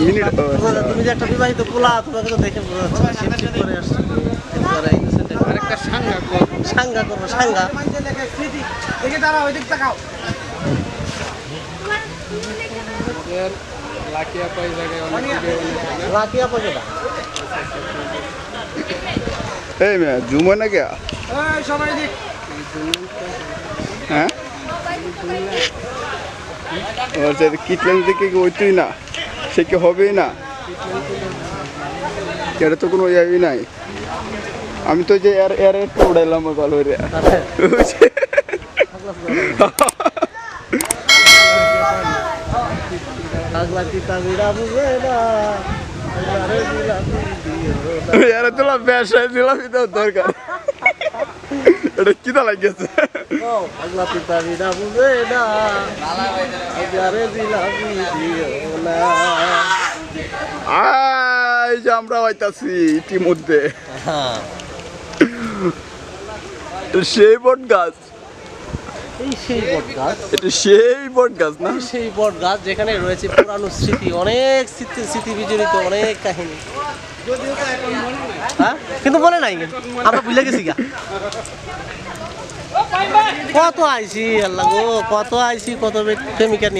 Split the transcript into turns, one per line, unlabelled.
Minute ও, আচ্ছা।
তুমি যে একটা বিবাহিত পোলা তোমাকে তো দেখে বোঝা যাচ্ছে না, শিফট করে আসছো। একেবারে এই যে সেটা।
আরেকটা সাঙ্গা
সাঙ্গা করব সাঙ্গা।
দেখে দাঁড়াও ওইদিক তাকাও লাকিয়া পাই জায়গায় অনেক ভিডিও বানায় না?
এই মেয়ে জুম হয় না কে
এই সবাই দিক।
হ্যাঁ? আচ্ছা কিটলেন থেকে কি ওইটুই না? সে কি হবেই না? এটা তো কোনো ইয়াই নাই। আমি তো যে এর এর একটু উড়াইলাম
দিও না।
এর তোলা ব্যবসায় দিলাম দরকার। এটা কিতা লাগিয়েছে?
পাগলা তিতা বিড়া বুঝে না পাগলারে জিলাপি দিও না
আই যে আমরা হইতাছি ইতিমধ্যে। সেই বট গাছ।
সেই বট গাছ।
এটা সেই বট গাছ না?
সেই বট গাছ যেখানে রয়েছে পুরানো স্মৃতি অনেক স্মৃতি স্মৃতি বিজড়িত অনেক কাহিনী। হ্যাঁ? কিন্তু মনে নাই আমরা ভুলে গেছি গা। কত আইসি আল্লাহ কত আইসি কত প্রেমিকা নিয়ে